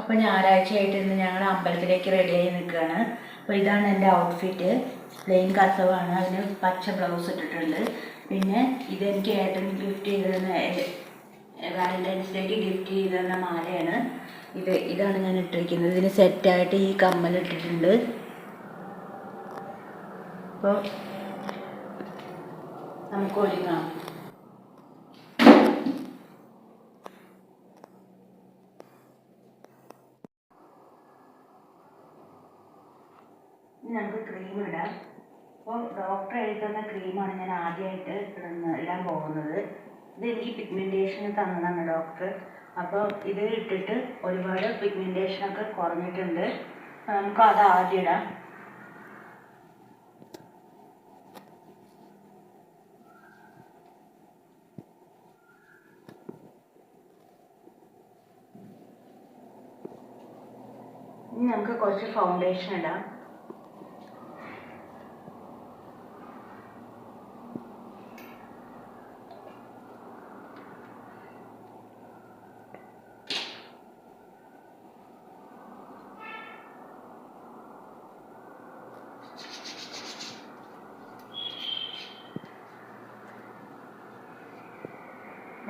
അപ്പോൾ ഞായറാഴ്ചയായിട്ട് ഇന്ന് ഞങ്ങൾ അമ്പലത്തിലേക്ക് റെഡിയായി നിൽക്കുകയാണ് അപ്പോൾ ഇതാണ് എന്റെ ഔട്ട്ഫിറ്റ് പ്ലെയിൻ കസവാണ്. അതിന് പച്ച ബ്ലൗസ് ഇട്ടിട്ടുണ്ട്. പിന്നെ ഇതെനിക്ക് ഏട്ടൻ ഗിഫ്റ്റ് ചെയ്തിരുന്ന വാലന്റൈൻസ് ഡേക്ക് ഗിഫ്റ്റ് ചെയ്തിരുന്ന മാലയാണ്. ഇത് ഇതാണ് ഞാൻ ഇട്ടിരിക്കുന്നത്. ഇതിന് സെറ്റായിട്ട് ഈ കമ്മൽ ഇട്ടിട്ടുണ്ട്. അപ്പോൾ നമുക്ക് ഒരുങ്ങാം. നമുക്ക് ക്രീം ഇടാം. അപ്പോൾ ഡോക്ടർ എഴുതുന്ന ക്രീമാണ് ഞാൻ ആദ്യമായിട്ട് ഇടുന്ന ഇടാൻ പോകുന്നത്. ഇത് എനിക്ക് പിഗ്മെന്റേഷന് തന്നതാണ് ഡോക്ടർ അപ്പോൾ ഇത് ഇട്ടിട്ട് ഒരുപാട് പിഗ്മെന്റേഷനൊക്കെ കുറഞ്ഞിട്ടുണ്ട്. നമുക്ക് അത് ആദ്യം ഇടാം. നമുക്ക് കുറച്ച് ഫൗണ്ടേഷൻ ഇടാം.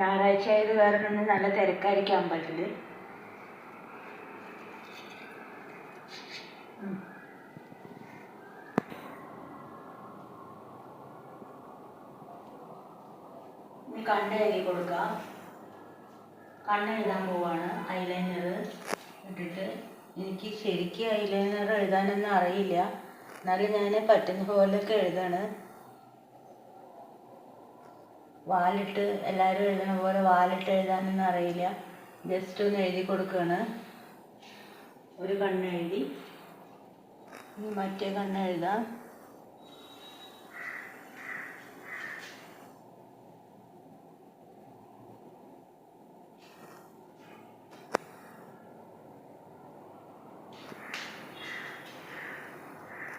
ഞായറാഴ്ച ആയത് കാരണം ഇന്ന് നല്ല തിരക്കായിരിക്കും അമ്പലത്തിൽ ഇനി കണ്ണ് എഴുതി കൊടുക്കുക കണ്ണ് എഴുതാൻ പോവാണ് ഐലൈനർ ഇട്ടിട്ട്. എനിക്ക് ശരിക്കും ഐലൈനർ എഴുതാനൊന്നും അറിയില്ല. എന്നാലും ഞാൻ പറ്റുന്ന പോലെയൊക്കെ എഴുതാണ്. വാലിട്ട് എല്ലാവരും എഴുതുന്ന പോലെ വാലിട്ട് എഴുതാനൊന്നും അറിയില്ല. ജസ്റ്റ് ഒന്ന് എഴുതി കൊടുക്കുകയാണ് ഒരു കണ്ണ് എഴുതി. മറ്റേ കണ്ണ് എഴുതാം.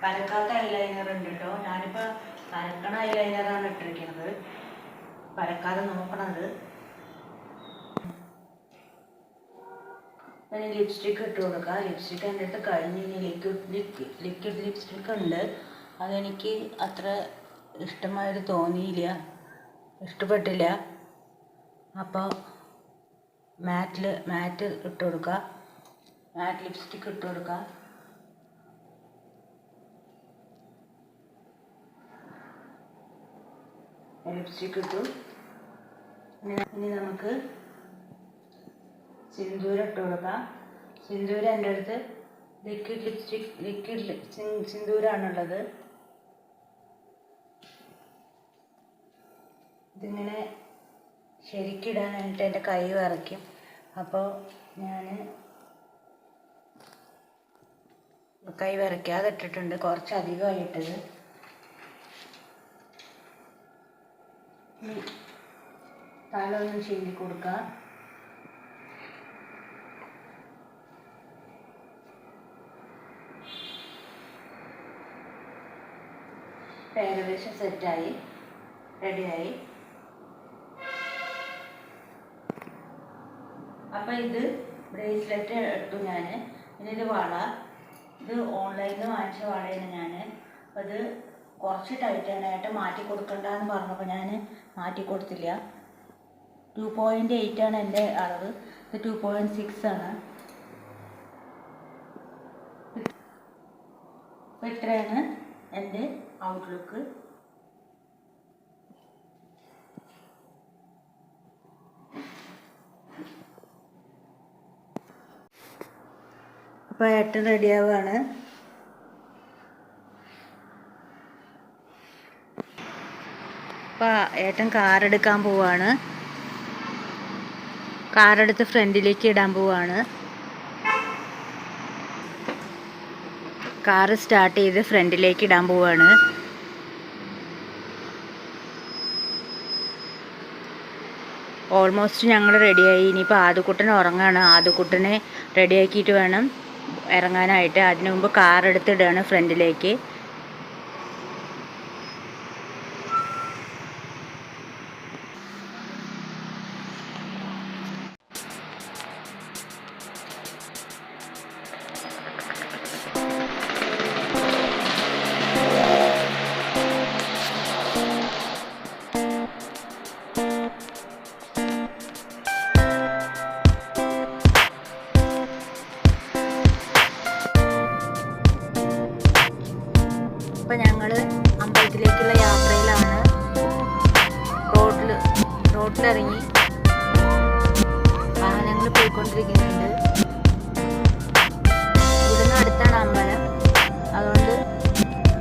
പരക്കാത്ത ഐലൈനർ ഉണ്ട് കേട്ടോ ഞാനിപ്പോൾ പരക്കണ ഐലൈനറാണ് ഇട്ടിരിക്കുന്നത്. പരക്കാതെ നോക്കണത്. ഞാൻ ലിപ്സ്റ്റിക്ക് ഇട്ട് കൊടുക്കുക ലിപ്സ്റ്റിക്ക് എന്റെ അടുത്ത് കഴിഞ്ഞ് ഇനി ലിക്വിഡ് ലിക്വിഡ് ലിപ്സ്റ്റിക്ക് ഉണ്ട്. അതെനിക്ക് അത്ര ഇഷ്ടമായിട്ട് തോന്നിയില്ല. ഇഷ്ടപ്പെട്ടില്ല. അപ്പോൾ മാറ്റിൽ മാറ്റ് ഇട്ട് കൊടുക്കുക മാറ്റ് ലിപ്സ്റ്റിക്ക് ഇട്ട് കൊടുക്കുക ലിപ്സ്റ്റിക്ക് ഇട്ടു. ഇനി നമുക്ക് സിന്ദൂരം ഇട്ട് കൊടുക്കാം. സിന്ദൂരം എന്റെ അടുത്ത് ലിക്വിഡ് ലിപ്സ്റ്റിക് ലിക്വിഡ് സിന്ദൂരാണുള്ളത്. ഇതിങ്ങനെ ശരിക്കിടാനായിട്ട് എന്റെ കൈ വിറയ്ക്കും അപ്പോൾ ഞാൻ കൈ വിറയ്ക്കാതെ ഇട്ടിട്ടുണ്ട്. കുറച്ച് തല ഒന്ന് ചീന്തി കൊടുക്കുക ഏകദേശം സെറ്റായി റെഡിയായി അപ്പം ഇത് ബ്രേസ്ലെറ്റ് ഇട്ടു ഞാൻ പിന്നെ ഇത് വള. ഇത് ഓൺലൈനിൽ നിന്ന് വാങ്ങിച്ച വളയാണ് ഞാൻ അത് കുറച്ച് ടൈറ്റാനായിട്ട് മാറ്റി കൊടുക്കണ്ടെന്ന് പറഞ്ഞപ്പോൾ ഞാൻ മാറ്റി കൊടുത്തില്ല ടു പോയിന്റ് എയ്റ്റ് ആണ് എന്റെ അളവ്. ഇത് ടു പോയിന്റ് സിക്സ് ആണ്. അപ്പോൾ ഇത്രയാണ് എന്റെ ഔട്ട്ലുക്ക് അപ്പോൾ ഏട്ടൻ റെഡിയാവുകയാണ് അപ്പോൾ ഏട്ടൻ കാറെടുക്കാൻ പോവാണ്. കാറെടുത്ത് ഫ്രണ്ടിലേക്ക് ഇടാൻ പോവാണ്. കാറ് സ്റ്റാർട്ട് ചെയ്ത് ഫ്രണ്ടിലേക്ക് ഇടാൻ പോവാണ്. ഓൾമോസ്റ്റ് ഞങ്ങൾ റെഡിയായി. ഇനിയിപ്പോൾ ആദ്യക്കുട്ടൻ ഉറങ്ങാണ്. ആദ്യക്കുട്ടനെ റെഡിയാക്കിയിട്ട് വേണം ഇറങ്ങാനായിട്ട്. അതിനു മുമ്പ് കാറെടുത്തിടുകയാണ് ഫ്രണ്ടിലേക്ക്.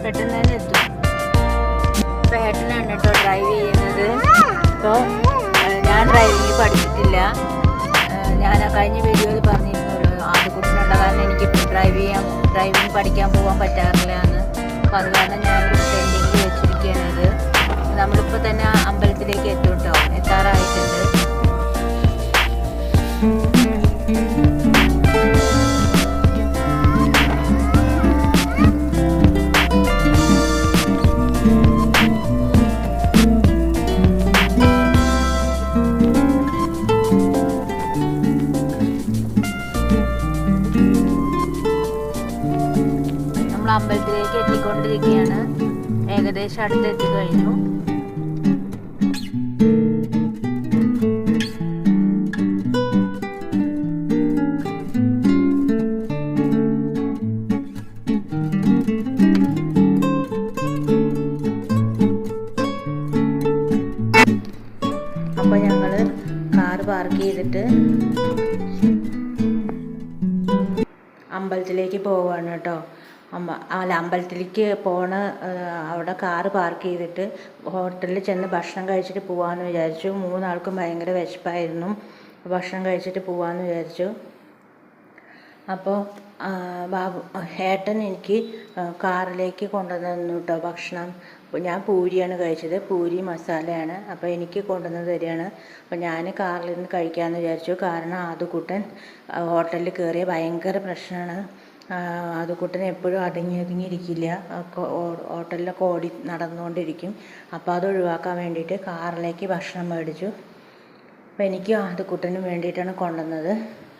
പെട്ടെന്ന് തന്നെ എത്തും. ഇപ്പം ഏട്ടനാണ് കേട്ടോ ഡ്രൈവ് ചെയ്യുന്നത്. ഇപ്പോൾ ഞാൻ ഡ്രൈവിംഗ് പഠിച്ചിട്ടില്ല. ഞാൻ കഴിഞ്ഞ വീഡിയോയിൽ പറഞ്ഞിരുന്നു ആദ്യക്കുട്ടിനുള്ള കാരണം എനിക്ക് ഡ്രൈവ് ചെയ്യാൻ ഡ്രൈവിംഗ് പഠിക്കാൻ പോകാൻ പറ്റാറില്ല എന്ന് അപ്പോൾ അത് കാരണം ഞാനൊരു പെൻഡിങ്ങിൽ വെച്ചിരിക്കുന്നത് നമ്മളിപ്പോൾ തന്നെ അമ്പലത്തിലേക്ക് എത്തും കേട്ടോ എത്താറായിട്ടുണ്ട്. ഏകദേശം കഴിഞ്ഞു. അപ്പൊ ഞങ്ങൾ കാറ് പാർക്ക് ചെയ്തിട്ട് അമ്പലത്തിലേക്ക് പോവാണ് കേട്ടോ. അമ്പ അല്ല അമ്പലത്തിലേക്ക് പോണ അവിടെ കാറ് പാർക്ക് ചെയ്തിട്ട് ഹോട്ടലിൽ ചെന്ന് ഭക്ഷണം കഴിച്ചിട്ട് പോവാമെന്ന് വിചാരിച്ചു. മൂന്നാൾക്കും ഭയങ്കര വിശപ്പായിരുന്നു. ഭക്ഷണം കഴിച്ചിട്ട് പോവാമെന്ന് വിചാരിച്ചു. അപ്പോൾ ബാബു ഏട്ടൻ എനിക്ക് കാറിലേക്ക് കൊണ്ടുവന്നു കേട്ടോ ഭക്ഷണം. ഞാൻ പൂരിയാണ് കഴിച്ചത്. പൂരി മസാലയാണ്. അപ്പോൾ എനിക്ക് കൊണ്ടുവന്ന് തരികയാണ്. അപ്പോൾ ഞാൻ കാറിൽ നിന്ന് കഴിക്കാമെന്ന് വിചാരിച്ചു. കാരണം ആദ്യക്കുട്ടൻ ഹോട്ടലിൽ കയറിയ ഭയങ്കര പ്രശ്നമാണ് ആദ്യക്കുട്ടൻ എപ്പോഴും അടങ്ങി ഒതുങ്ങിയിരിക്കില്ല ഹോട്ടലിലൊക്കെ ഓടി നടന്നുകൊണ്ടിരിക്കും. അപ്പോൾ അത് ഒഴിവാക്കാൻ വേണ്ടിയിട്ട് കാറിലേക്ക് ഭക്ഷണം മേടിച്ചു. അപ്പോൾ എനിക്ക് ആദ്യക്കുട്ടനും വേണ്ടിയിട്ടാണ് കൊണ്ടുവന്നത്.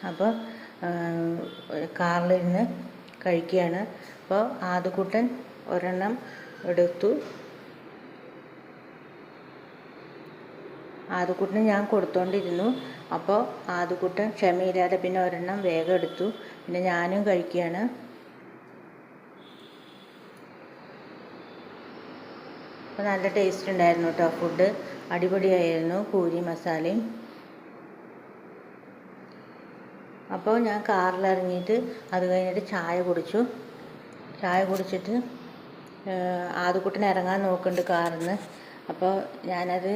അപ്പോൾ കാറിലിരുന്ന് കഴിക്കുകയാണ്. അപ്പോൾ ആദ്യക്കുട്ടൻ ഒരെണ്ണം എടുത്തു. ആദ്യക്കുട്ടന് ഞാൻ കൊടുത്തോണ്ടിരുന്നു. അപ്പോൾ ആദ്യക്കുട്ടൻ ക്ഷമയില്ലാതെ പിന്നെ ഒരെണ്ണം വേഗം എടുത്തു. പിന്നെ ഞാനും കഴിക്കുകയാണ്. അപ്പോൾ നല്ല ടേസ്റ്റ് ഉണ്ടായിരുന്നു കേട്ടോ ഫുഡ് അടിപൊളിയായിരുന്നു പൂരി മസാലയും. അപ്പോൾ ഞാൻ കാറിൽ ഇറങ്ങിയിട്ട് അത് കഴിഞ്ഞിട്ട് ചായ കുടിച്ചു. ചായ കുടിച്ചിട്ട് ആദ്യക്കുട്ടൻ ഇറങ്ങാൻ നോക്കുന്നുണ്ട് കാറിൽ നിന്ന് അപ്പോൾ ഞാനത്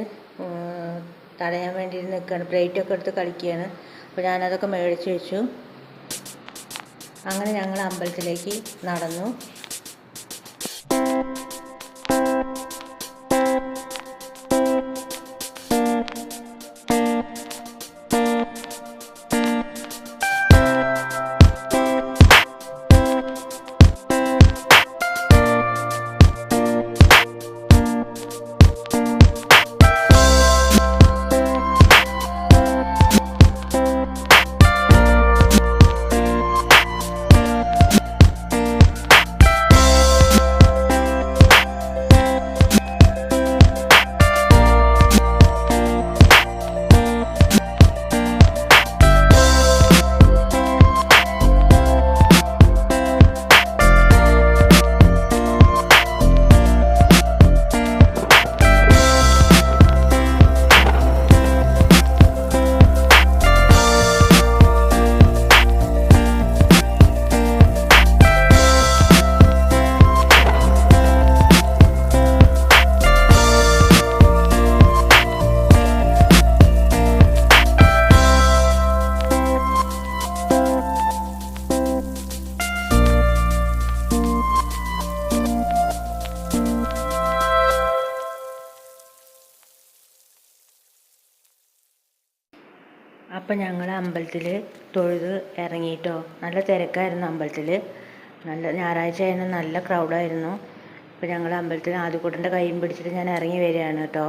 തടയാൻ വേണ്ടി നിൽക്കുകയാണ്. പ്ലേറ്റൊക്കെ എടുത്ത് കളിക്കുകയാണ്. അപ്പോൾ ഞാനതൊക്കെ മേടിച്ച് വെച്ചു. അങ്ങനെ ഞങ്ങൾ അമ്പലത്തിലേക്ക് നടന്നു. അപ്പം ഞങ്ങൾ അമ്പലത്തിൽ തൊഴുത് ഇറങ്ങിയിട്ടോ നല്ല തിരക്കായിരുന്നു അമ്പലത്തിൽ നല്ല ഞായറാഴ്ച ആയിരുന്നു നല്ല ക്രൗഡായിരുന്നു അപ്പോൾ ഞങ്ങൾ അമ്പലത്തിൽ ആദ്യക്കൂട്ടന്റെ കൈയും പിടിച്ചിട്ട് ഞാൻ ഇറങ്ങി വരികയാണ് കേട്ടോ.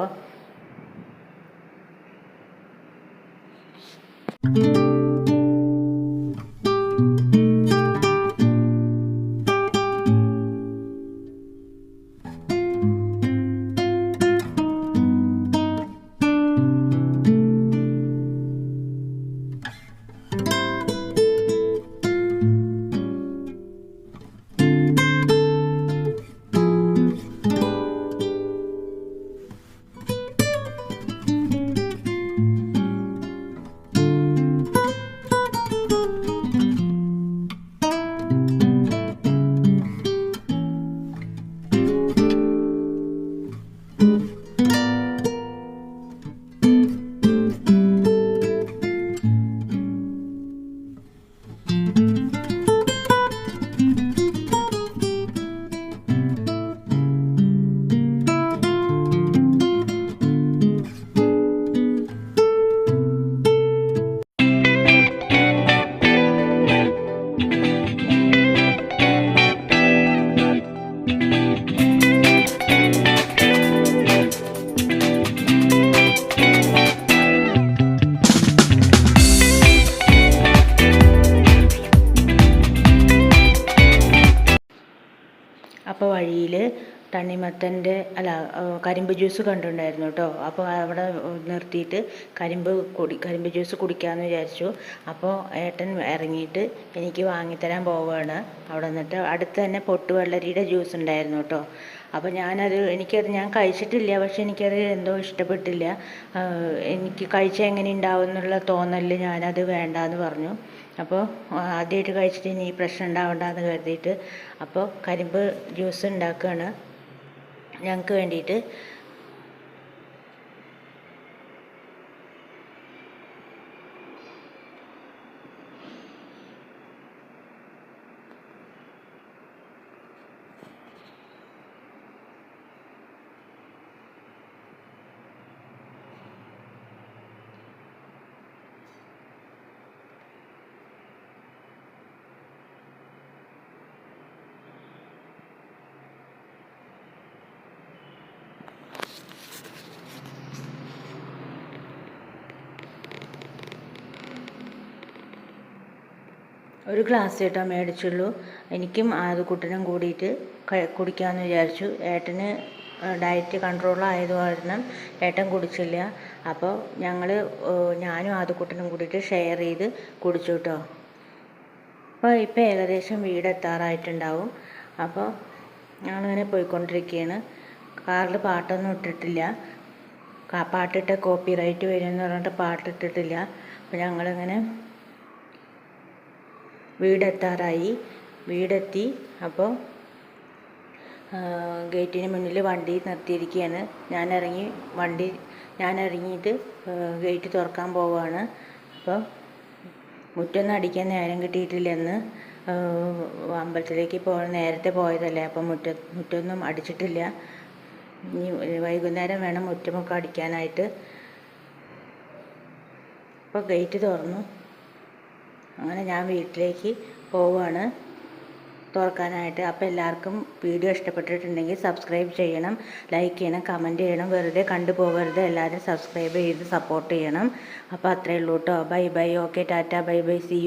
തണ്ണിമത്തന്റെ അല്ല കരിമ്പ് ജ്യൂസ് കണ്ടിട്ടുണ്ടായിരുന്നു കേട്ടോ. അപ്പോൾ അവിടെ നിർത്തിയിട്ട് കരിമ്പ് കുടി കരിമ്പ് ജ്യൂസ് കുടിക്കാമെന്ന് വിചാരിച്ചു. അപ്പോൾ ഏട്ടൻ ഇറങ്ങിയിട്ട് എനിക്ക് വാങ്ങിത്തരാൻ പോവുകയാണ്. അവിടെ നിന്നിട്ട് അടുത്ത് തന്നെ പൊട്ടുവെള്ളരിയുടെ ജ്യൂസ് ഉണ്ടായിരുന്നു കേട്ടോ. അപ്പോൾ ഞാനത് എനിക്കത് ഞാൻ കഴിച്ചിട്ടില്ല. പക്ഷെ എനിക്കത് എന്തോ ഇഷ്ടപ്പെട്ടില്ല. എനിക്ക് കഴിച്ചാൽ എങ്ങനെ ഉണ്ടാവും എന്നുള്ള തോന്നലിൽ ഞാനത് വേണ്ടാന്ന് പറഞ്ഞു. അപ്പോൾ ആദ്യമായിട്ട് കഴിച്ചിട്ട് ഇനി പ്രശ്നം ഉണ്ടാവണ്ടെന്ന് കരുതിയിട്ട് അപ്പോൾ കരിമ്പ് ജ്യൂസ് ഉണ്ടാക്കുകയാണ്. ഞങ്ങൾക്ക് വേണ്ടിയിട്ട് ഒരു ഗ്ലാസ് കേട്ടോ മേടിച്ചുള്ളൂ. എനിക്കും ആദ്യക്കുട്ടനും കൂടിയിട്ട് കുടിക്കാമെന്ന് വിചാരിച്ചു. ഏട്ടന് ഡയറ്റ് കൺട്രോൾ ആയത് കാരണം ഏട്ടൻ കുടിച്ചില്ല. അപ്പോൾ ഞങ്ങൾ ഞാനും ആദ്യക്കുട്ടനും കൂടിയിട്ട് ഷെയർ ചെയ്ത് കുടിച്ചു കേട്ടോ അപ്പോൾ ഇപ്പോൾ ഏകദേശം വീടെത്താറായിട്ടുണ്ടാവും അപ്പോൾ ഞങ്ങളിങ്ങനെ പോയിക്കൊണ്ടിരിക്കുകയാണ് കാറിൽ പാട്ടൊന്നും ഇട്ടിട്ടില്ല. പാട്ടിട്ട കോപ്പി റൈറ്റ് വരുമെന്ന് പറഞ്ഞിട്ട് പാട്ടിട്ടിട്ടില്ല. അപ്പോൾ ഞങ്ങളിങ്ങനെ വീടെത്താറായി. വീടെത്തി അപ്പോൾ ഗേറ്റിന് മുന്നിൽ വണ്ടി നിർത്തിയിരിക്കുകയാണ് ഞാൻ ഇറങ്ങി വണ്ടി ഞാൻ ഇറങ്ങിയിട്ട് ഗേറ്റ് തുറക്കാൻ പോവുകയാണ് അപ്പോൾ മുറ്റൊന്നും അടിക്കാൻ നേരം കിട്ടിയിട്ടില്ലെന്ന് അമ്പലത്തിലേക്ക് പോ നേരത്തെ പോയതല്ലേ അപ്പം മുറ്റ മുറ്റൊന്നും അടിച്ചിട്ടില്ല. ഇനി വൈകുന്നേരം വേണം മുറ്റമൊക്കെ അടിക്കാനായിട്ട്. അപ്പോൾ ഗേറ്റ് തുറന്നു. അങ്ങനെ ഞാൻ വീട്ടിലേക്ക് പോവുകയാണ് തുറക്കാനായിട്ട്. അപ്പോൾ എല്ലാവർക്കും വീഡിയോ ഇഷ്ടപ്പെട്ടിട്ടുണ്ടെങ്കിൽ സബ്സ്ക്രൈബ് ചെയ്യണം ലൈക്ക് ചെയ്യണം കമന്റ് ചെയ്യണം. വെറുതെ കണ്ടു പോകരുത്. എല്ലാവരും സബ്സ്ക്രൈബ് ചെയ്ത് സപ്പോർട്ട് ചെയ്യണം. അപ്പോൾ അത്രയേ ഉള്ളൂ കേട്ടോ bye bye. Okay tata. Bye bye. See you.